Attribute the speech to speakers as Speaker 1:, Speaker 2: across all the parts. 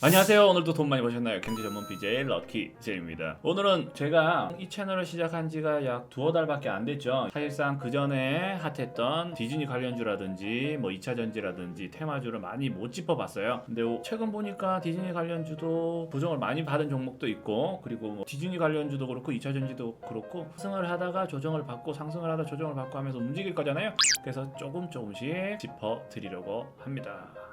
Speaker 1: 안녕하세요. 오늘도 돈 많이 버셨나요? 경제 전문 BJ 럭키 제입니다. 오늘은 제가 이 채널을 시작한 지가 약 두어 달밖에 안 됐죠. 사실상 그 전에 핫했던 디즈니 관련주라든지 뭐 2차 전지라든지 테마주를 많이 못 짚어봤어요. 근데 최근 보니까 디즈니 관련주도 부정을 많이 받은 종목도 있고 그리고 뭐 디즈니 관련주도 그렇고 2차 전지도 그렇고 상승을 하다가 조정을 받고 상승을 하다 조정을 받고 하면서 움직일 거잖아요. 그래서 조금 조금씩 짚어 드리려고 합니다.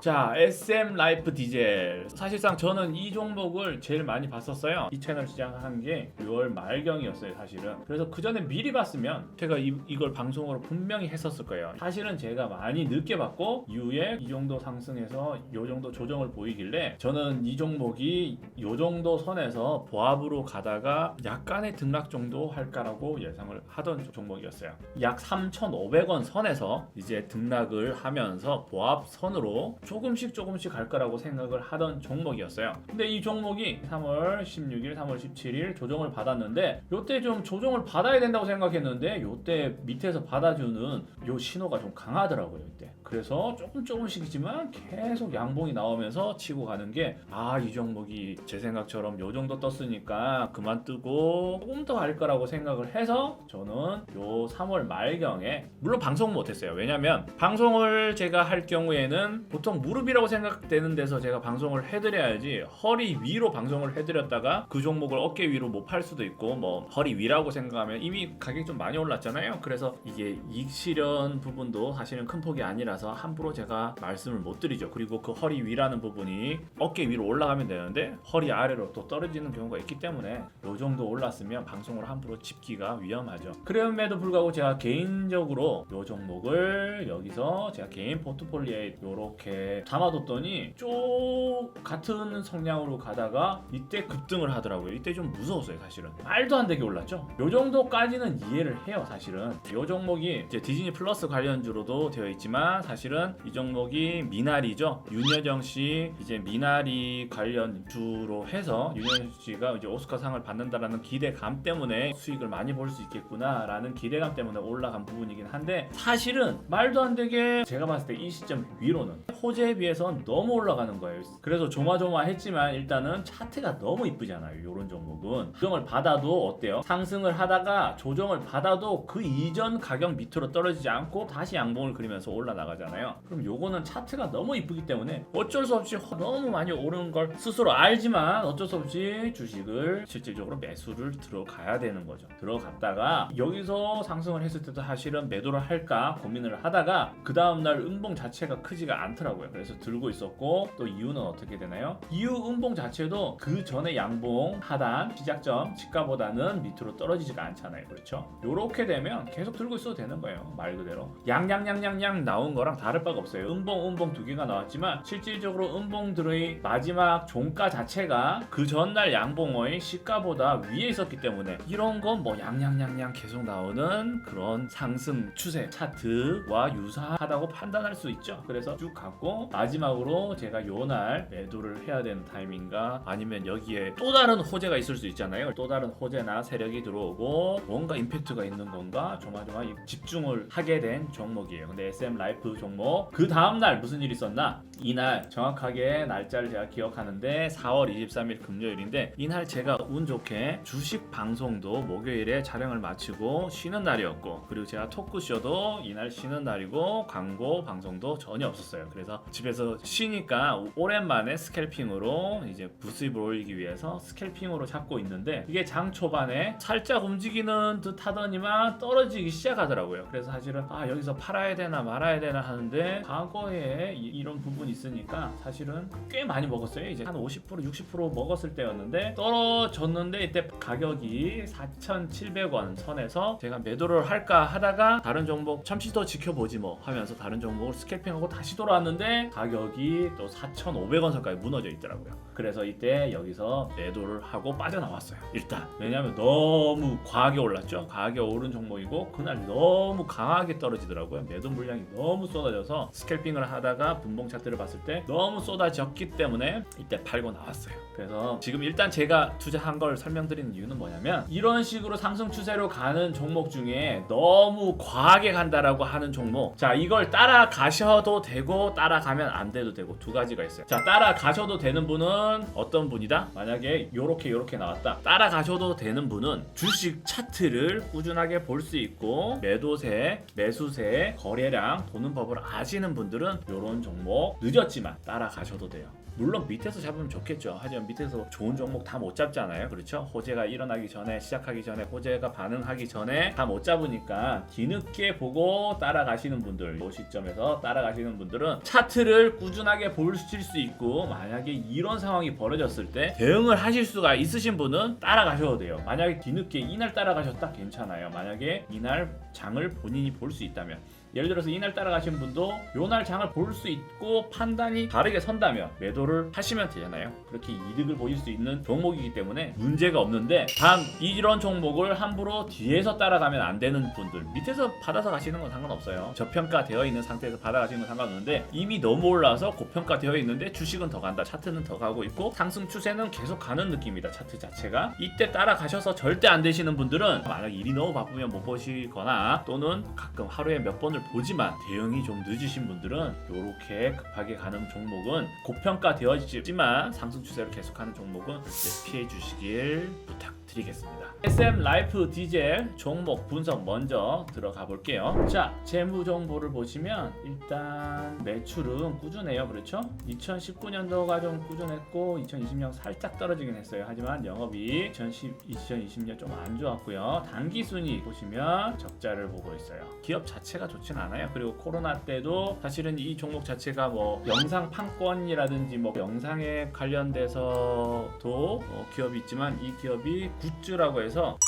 Speaker 1: 자, SM 라이프 디젤. 사실상 저는 이 종목을 제일 많이 봤었어요. 이 채널 시작한 게 6월 말경이었어요, 사실은. 그래서 그 전에 미리 봤으면 제가 이, 이걸 방송으로 분명히 했었을 거예요. 사실은 제가 많이 늦게 봤고 이후에 이 정도 상승해서 이 정도 조정을 보이길래 저는 이 종목이 이 정도 선에서 보합으로 가다가 약간의 등락 정도 할까라고 예상을 하던 종목이었어요. 약 3,500원 선에서 이제 등락을 하면서 보합 선으로 조금씩 조금씩 갈 거라고 생각을 하던 종목이었어요. 근데 이 종목이 3월 16일, 3월 17일 조정을 받았는데 요때 좀 조정을 받아야 된다고 생각했는데 요때 밑에서 받아주는 요 신호가 좀 강하더라고요, 이때. 그래서 조금 조금씩이지만 계속 양봉이 나오면서 치고 가는 게 아, 이 종목이 제 생각처럼 요 정도 떴으니까 그만 뜨고 조금 더할 거라고 생각을 해서 저는 요 3월 말경에 물론 방송 못 했어요. 왜냐면 방송을 제가 할 경우에는 보통 무릎이라고 생각되는 데서 제가 방송을 해드려야지 허리 위로 방송을 해드렸다가 그 종목을 어깨 위로 못 팔 수도 있고 뭐 허리 위라고 생각하면 이미 가격이 좀 많이 올랐잖아요. 그래서 이게 이익 실현 부분도 사실은 큰 폭이 아니라서 함부로 제가 말씀을 못 드리죠. 그리고 그 허리 위라는 부분이 어깨 위로 올라가면 되는데 허리 아래로 또 떨어지는 경우가 있기 때문에 요 정도 올랐으면 방송으로 함부로 짚기가 위험하죠. 그럼에도 불구하고 제가 개인적으로 요 종목을 여기서 제가 개인 포트폴리오에 요렇게 담아뒀더니 쭉 같은 성량으로 가다가 이때 급등을 하더라고요. 이때 좀 무서웠어요, 사실은. 말도 안 되게 올랐죠. 요 정도까지는 이해를 해요, 사실은. 요 종목이 이제 디즈니 플러스 관련주로도 되어 있지만 사실은 이 종목이 미나리죠. 윤여정 씨 이제 미나리 관련주로 해서 윤여정 씨가 이제 오스카상을 받는다라는 기대감 때문에 수익을 많이 벌수 있겠구나라는 기대감 때문에 올라간 부분이긴 한데 사실은 말도 안 되게 제가 봤을 때 이 시점 위로는 호재 에 비해서 너무 올라가는 거예요. 그래서 조마조마했지만 일단은 차트가 너무 이쁘잖아요. 이런 종목은 조정을 받아도 어때요? 상승을 하다가 조정을 받아도 그 이전 가격 밑으로 떨어지지 않고 다시 양봉을 그리면서 올라나가잖아요. 그럼 요거는 차트가 너무 이쁘기 때문에 어쩔 수 없이 허- 너무 많이 오르는 걸 스스로 알지만 어쩔 수 없이 주식을 실질적으로 매수를 들어가야 되는 거죠. 들어갔다가 여기서 상승을 했을 때도 사실은 매도를 할까 고민을 하다가 그 다음날 음봉 자체가 크지가 않더라고요. 그래서 들고 있었고 또 이유는 어떻게 되나요? 이유 음봉 자체도 그 전에 양봉 하단 시작점 지가보다는 밑으로 떨어지지가 않잖아요. 그렇죠? 요렇게 되면 계속 들고 있어도 되는 거예요. 말 그대로. 양양양양양 나온 거랑 다를 바가 없어요. 음봉 음봉 두 개가 나왔지만 실질적으로 음봉들의 마지막 종가 자체가 그 전날 양봉의 시가보다 위에 있었기 때문에 이런 건 뭐 양양양양 계속 나오는 그런 상승 추세 차트와 유사하다고 판단할 수 있죠. 그래서 쭉 갔고 마지막으로 제가 요날 매도를 해야 되는 타이밍인가 아니면 여기에 또 다른 호재가 있을 수 있잖아요. 또 다른 호재나 세력이 들어오고 뭔가 임팩트가 있는 건가 조마조마 집중을 하게 된 종목이에요. 근데 SM 라이프 종목 그 다음날 무슨 일이 있었나? 이날 정확하게 날짜를 제가 기억하는데 4월 23일 금요일인데 이날 제가 운 좋게 주식 방송도 목요일에 촬영을 마치고 쉬는 날이었고 그리고 제가 토크쇼도 이날 쉬는 날이고 광고 방송도 전혀 없었어요. 그래서 집에서 쉬니까 오랜만에 스캘핑으로 이제 부수입을 올리기 위해서 스캘핑으로 잡고 있는데 이게 장 초반에 살짝 움직이는 듯 하더니만 떨어지기 시작하더라고요. 그래서 사실은 아 여기서 팔아야 되나 말아야 되나 하는데 과거에 이- 이런 부분이 있으니까 사실은 꽤 많이 먹었어요. 이제 한 50% 60% 먹었을 때였는데 떨어졌는데 이때 가격이 4,700원 선에서 제가 매도를 할까 하다가 다른 종목 잠시 더 지켜보지 뭐 하면서 다른 종목을 스캘핑하고 다시 돌아왔는데 가격이 또 4,500원 선까지 무너져 있더라고요. 그래서 이때 여기서 매도를 하고 빠져나왔어요. 일단 왜냐하면 너무 과하게 올랐죠. 과하게 오른 종목이고 그날 너무 강하게 떨어지더라고요. 매도 물량이 너무 쏟아져서 스캘핑을 하다가 분봉 차트를 봤을 때 너무 쏟아졌기 때문에 이때 팔고 나왔어요. 그래서 지금 일단 제가 투자한 걸 설명드리는 이유는 뭐냐면 이런 식으로 상승 추세로 가는 종목 중에 너무 과하게 간다라고 하는 종목 자 이걸 따라가셔도 되고 따라 가면 안 돼도 되고 두 가지가 있어요. 자, 따라가셔도 되는 분은 어떤 분이다? 만약에 요렇게 요렇게 나왔다. 따라가셔도 되는 분은 주식 차트를 꾸준하게 볼 수 있고 매도세, 매수세, 거래량 보는 법을 아시는 분들은 요런 종목 늦었지만 따라가셔도 돼요. 물론 밑에서 잡으면 좋겠죠. 하지만 밑에서 좋은 종목 다 못 잡잖아요. 그렇죠? 호재가 일어나기 전에 시작하기 전에 호재가 반응하기 전에 다 못 잡으니까 뒤늦게 보고 따라가시는 분들 이 시점에서 따라가시는 분들은 차트를 꾸준하게 보실 수 있고 만약에 이런 상황이 벌어졌을 때 대응을 하실 수가 있으신 분은 따라가셔도 돼요. 만약에 뒤늦게 이날 따라가셨다 괜찮아요. 만약에 이날 장을 본인이 볼 수 있다면 예를 들어서 이날 따라가신 분도 요날 장을 볼 수 있고 판단이 다르게 선다면 매도를 하시면 되잖아요. 그렇게 이득을 보실 수 있는 종목이기 때문에 문제가 없는데 단 이런 종목을 함부로 뒤에서 따라가면 안 되는 분들 밑에서 받아서 가시는 건 상관없어요. 저평가되어 있는 상태에서 받아가시는 건 상관없는데 이미 너무 올라서 고평가되어 있는데 주식은 더 간다. 차트는 더 가고 있고 상승 추세는 계속 가는 느낌이다. 차트 자체가 이때 따라가셔서 절대 안 되시는 분들은 만약 일이 너무 바쁘면 못 보시거나 또는 가끔 하루에 몇 번을 보지만 대응이 좀 늦으신 분들은 이렇게 급하게 가는 종목은 고평가 되어 있지만 상승 추세를 계속하는 종목은 피해 주시길 부탁드리겠습니다. SM 라이프 디젤 종목 분석 먼저 들어가 볼게요. 자, 재무 정보를 보시면 일단 매출은 꾸준해요. 그렇죠? 2019년도가 좀 꾸준했고 2020년 살짝 떨어지긴 했어요. 하지만 영업이 2010, 2020년 좀 안 좋았고요. 단기 순위 보시면 적자를 보고 있어요. 기업 자체가 좋진 않아요. 그리고 코로나 때도 사실은 이 종목 자체가 뭐 영상 판권이라든지 뭐 영상에 관련돼서도 뭐 기업이 있지만 이 기업이 굿즈라고 해서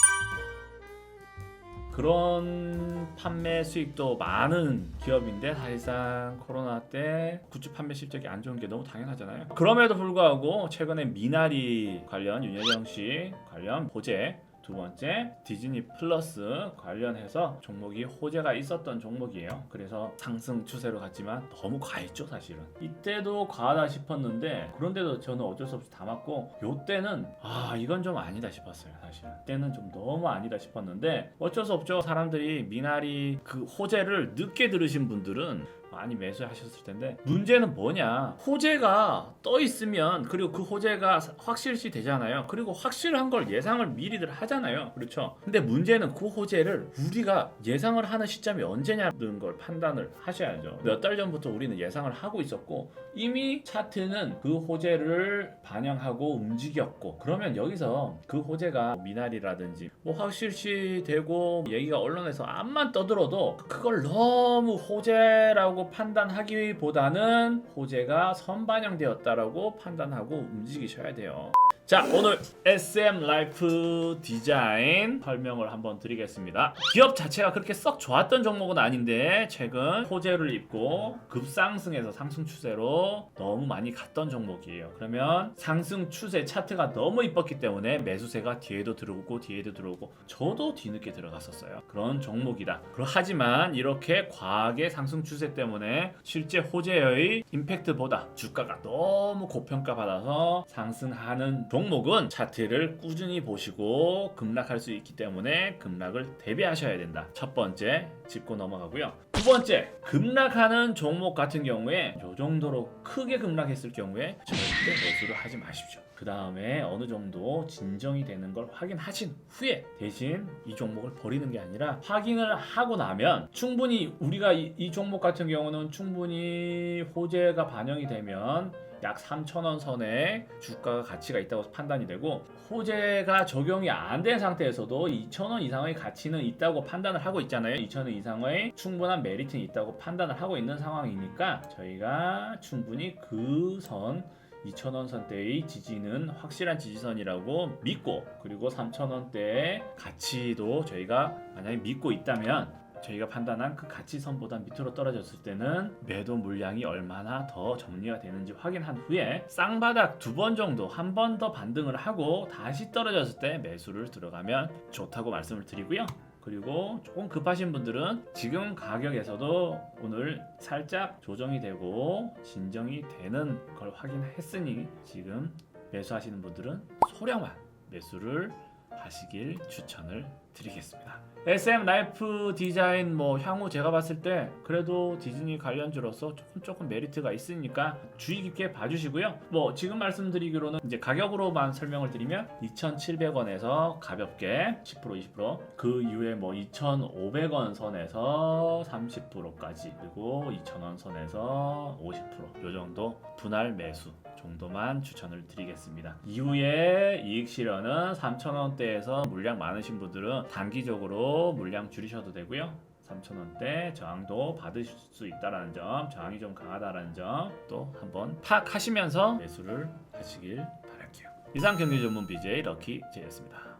Speaker 1: 그런 판매 수익도 많은 기업인데 사실상 코로나 때 굿즈 판매 실적이 안 좋은 게 너무 당연하잖아요. 그럼에도 불구하고 최근에 미나리 관련 윤여정 씨 관련 보제 두 번째 디즈니 플러스 관련해서 종목이 호재가 있었던 종목이에요. 그래서 상승 추세로 갔지만 너무 과했죠 사실은. 이때도 과하다 싶었는데 그런데도 저는 어쩔 수 없이 담았고 요때는 아 이건 좀 아니다 싶었어요 사실. 때는 좀 너무 아니다 싶었는데 어쩔 수 없죠. 사람들이 미나리 그 호재를 늦게 들으신 분들은 많이 매수하셨을 텐데 문제는 뭐냐? 호재가 떠 있으면 그리고 그 호재가 확실시 되잖아요. 그리고 확실한 걸 예상을 미리들 하잖아요. 그렇죠? 근데 문제는 그 호재를 우리가 예상을 하는 시점이 언제냐는 걸 판단을 하셔야죠. 몇 달 전부터 우리는 예상을 하고 있었고 이미 차트는 그 호재를 반영하고 움직였고 그러면 여기서 그 호재가 미나리라든지 뭐 확실시 되고 얘기가 언론에서 암만 떠들어도 그걸 너무 호재라고 판단하기보다는 호재가 선반영되었다라고 판단하고 움직이셔야 돼요. 자 오늘 SM 라이프 디자인 설명을 한번 드리겠습니다. 기업 자체가 그렇게 썩 좋았던 종목은 아닌데 최근 호재를 입고 급상승해서 상승 추세로 너무 많이 갔던 종목이에요. 그러면 상승 추세 차트가 너무 이뻤기 때문에 매수세가 뒤에도 들어오고 뒤에도 들어오고 저도 뒤늦게 들어갔었어요. 그런 종목이다. 하지만 이렇게 과하게 상승 추세 때문에 실제 호재의 임팩트보다 주가가 너무 고평가 받아서 상승하는 종목은 차트를 꾸준히 보시고 급락할 수 있기 때문에 급락을 대비하셔야 된다. 첫 번째 짚고 넘어가고요. 두 번째 급락하는 종목 같은 경우에 이 정도로 크게 급락했을 경우에 절대 매수를 하지 마십시오. 그 다음에 어느 정도 진정이 되는 걸 확인하신 후에 대신 이 종목을 버리는 게 아니라 확인을 하고 나면 충분히 우리가 이, 이 종목 같은 경우는 충분히 호재가 반영이 되면 약 3,000원 선에 주가가 가치가 있다고 판단이 되고 호재가 적용이 안 된 상태에서도 2,000원 이상의 가치는 있다고 판단을 하고 있잖아요. 2,000원 이상의 충분한 메리트는 있다고 판단을 하고 있는 상황이니까 저희가 충분히 그선 2,000원 선대의 지지는 확실한 지지선이라고 믿고 그리고 3,000원대의 가치도 저희가 만약에 믿고 있다면 저희가 판단한 그 가치선보다 밑으로 떨어졌을 때는 매도 물량이 얼마나 더 정리가 되는지 확인한 후에 쌍바닥 두 번 정도 한 번 더 반등을 하고 다시 떨어졌을 때 매수를 들어가면 좋다고 말씀을 드리고요. 그리고 조금 급하신 분들은 지금 가격에서도 오늘 살짝 조정이 되고 진정이 되는 걸 확인했으니 지금 매수하시는 분들은 소량만 매수를 하시길 추천을 드리겠습니다. SM 라이프 디자인 뭐 향후 제가 봤을 때 그래도 디즈니 관련주로서 조금 조금 메리트가 있으니까 주의 깊게 봐주시고요. 뭐 지금 말씀드리기로는 이제 가격으로만 설명을 드리면 2,700원에서 가볍게 10% 20%그 이후에 뭐 2,500원 선에서 30%까지 그리고 2,000원 선에서 50%요 정도 분할 매수 정도만 추천을 드리겠습니다. 이후에 이익 실현은 3,000원대에서 물량 많으신 분들은 단기적으로 물량 줄이셔도 되고요. 3,000원대 저항도 받으실 수 있다라는 점, 저항이 좀 강하다라는 점 또 한번 파악하시면서 매수를 하시길 바랄게요. 이상 경기 전문 BJ 럭키 제였습니다.